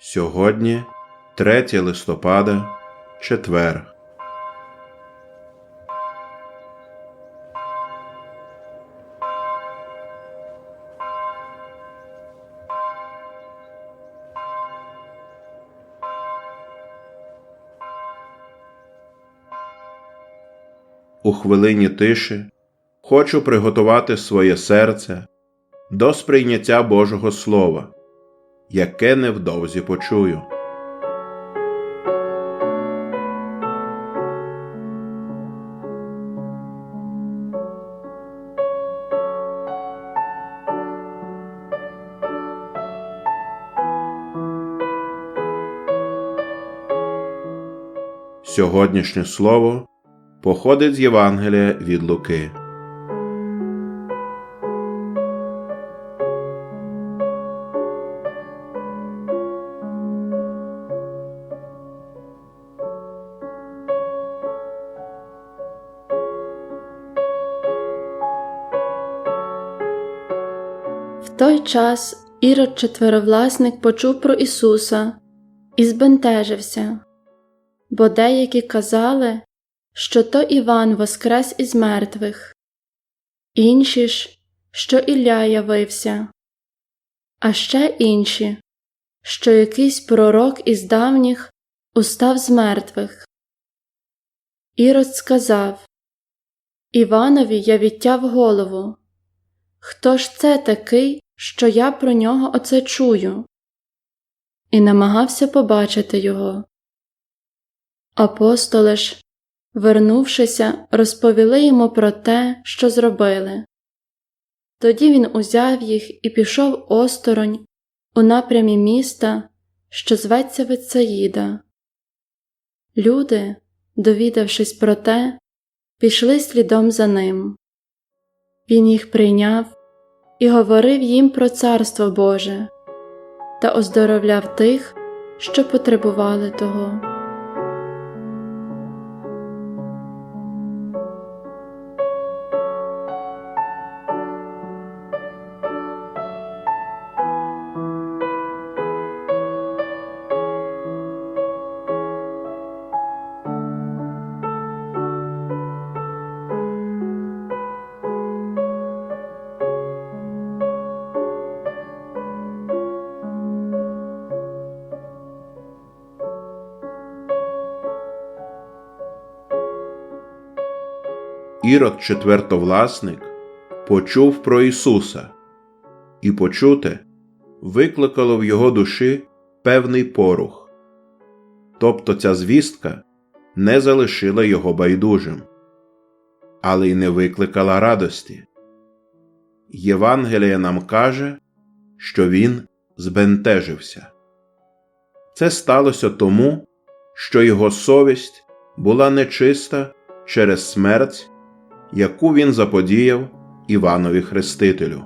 Сьогодні 3 листопада, четвер. У хвилині тиші хочу приготувати своє серце до сприйняття Божого Слова, яке невдовзі почую. Сьогоднішнє слово походить з Євангелія від Луки. Той час Ірод четверовласник почув про Ісуса і збентежився, бо деякі казали, що то Іван воскрес із мертвих, інші ж, що Ілля явився, а ще інші, що якийсь пророк із давніх устав з мертвих. Ірод сказав Іванові я відтяв голову. Хто ж це такий, що я про нього оце чую? І намагався побачити його. Апостоли ж, вернувшися, розповіли йому про те, що зробили. Тоді він узяв їх і пішов осторонь у напрямі міста, що зветься Вецаїда. Люди, довідавшись про те, пішли слідом за ним. Він їх прийняв і говорив їм про Царство Боже та оздоровляв тих, що потребували того. Ірод четвертовласник почув про Ісуса, і почуте викликало в його душі певний порух. Тобто ця звістка не залишила його байдужим, але й не викликала радості. Євангелія нам каже, що він збентежився. Це сталося тому, що його совість була нечиста через смерть яку він заподіяв Іванові Хрестителю.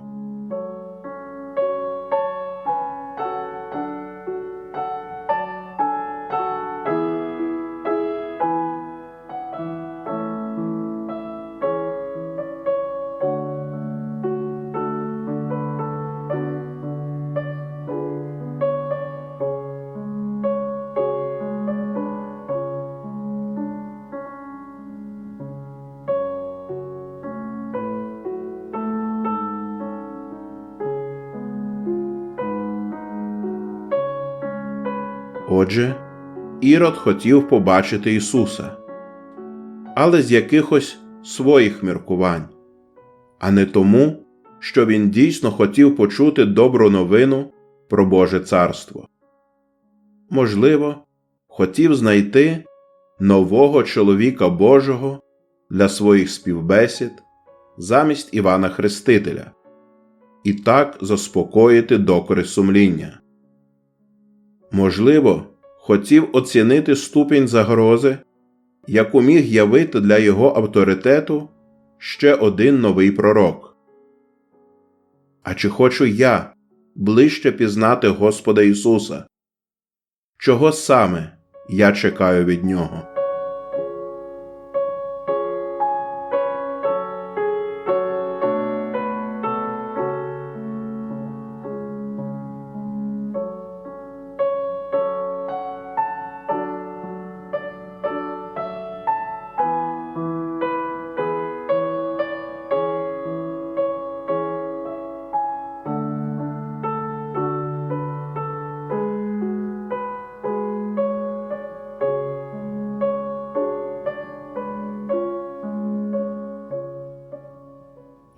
Отже, Ірод хотів побачити Ісуса, але з якихось своїх міркувань, а не тому, що він дійсно хотів почути добру новину про Боже Царство. Можливо, хотів знайти нового чоловіка Божого для своїх співбесід замість Івана Хрестителя і так заспокоїти докори сумління можливо, хотів оцінити ступінь загрози, яку міг явити для його авторитету ще один новий пророк. А чи хочу я ближче пізнати Господа Ісуса? Чого саме я чекаю від Нього?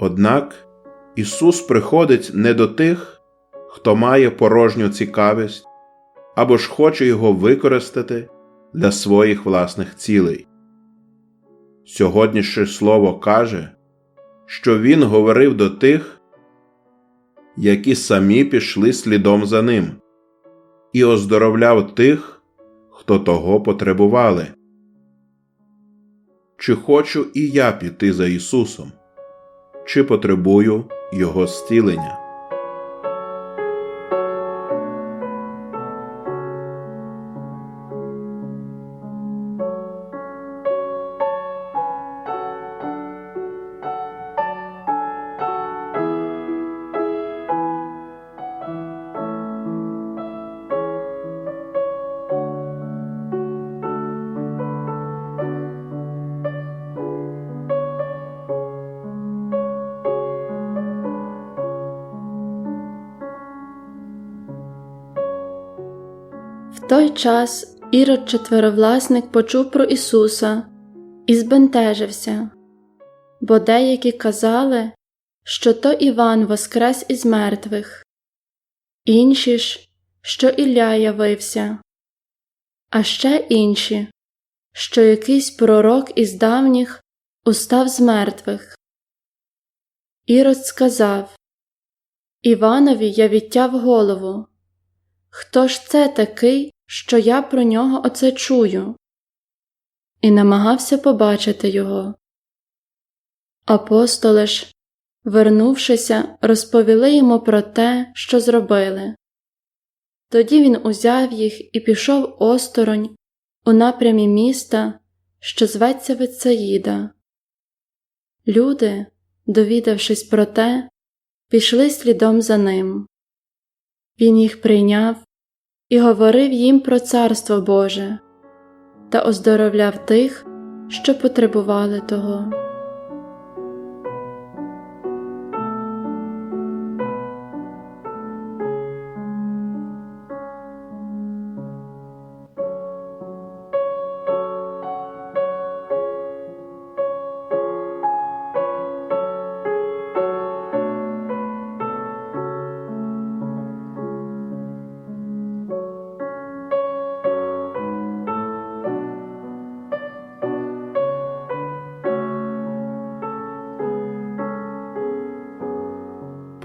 Однак Ісус приходить не до тих, хто має порожню цікавість або ж хоче його використати для своїх власних цілей. Сьогоднішнє слово каже, що Він говорив до тих, які самі пішли слідом за ним, і оздоровляв тих, хто того потребували. Чи хочу і я піти за Ісусом, чи потребую Його зцілення? В той час Ірод четверовласник почув про Ісуса і збентежився, бо деякі казали, що то Іван воскрес із мертвих, інші ж, що Ілля явився, а ще інші, що якийсь пророк із давніх устав з мертвих. Ірод сказав Іванові я відтяв голову. Хто ж це такий, що я про нього оце чую? І намагався побачити його. Апостоли ж, вернувшися, розповіли йому про те, що зробили. Тоді він узяв їх і пішов осторонь у напрямі міста, що зветься Вецаїда. Люди, довідавшись про те, пішли слідом за ним. Він їх прийняв і говорив їм про Царство Боже та оздоровляв тих, що потребували того.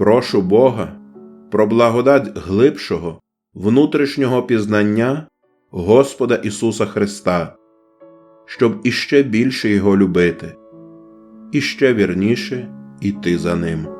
Прошу Бога про благодать глибшого, внутрішнього пізнання Господа Ісуса Христа, щоб іще більше Його любити, і ще вірніше йти за Ним.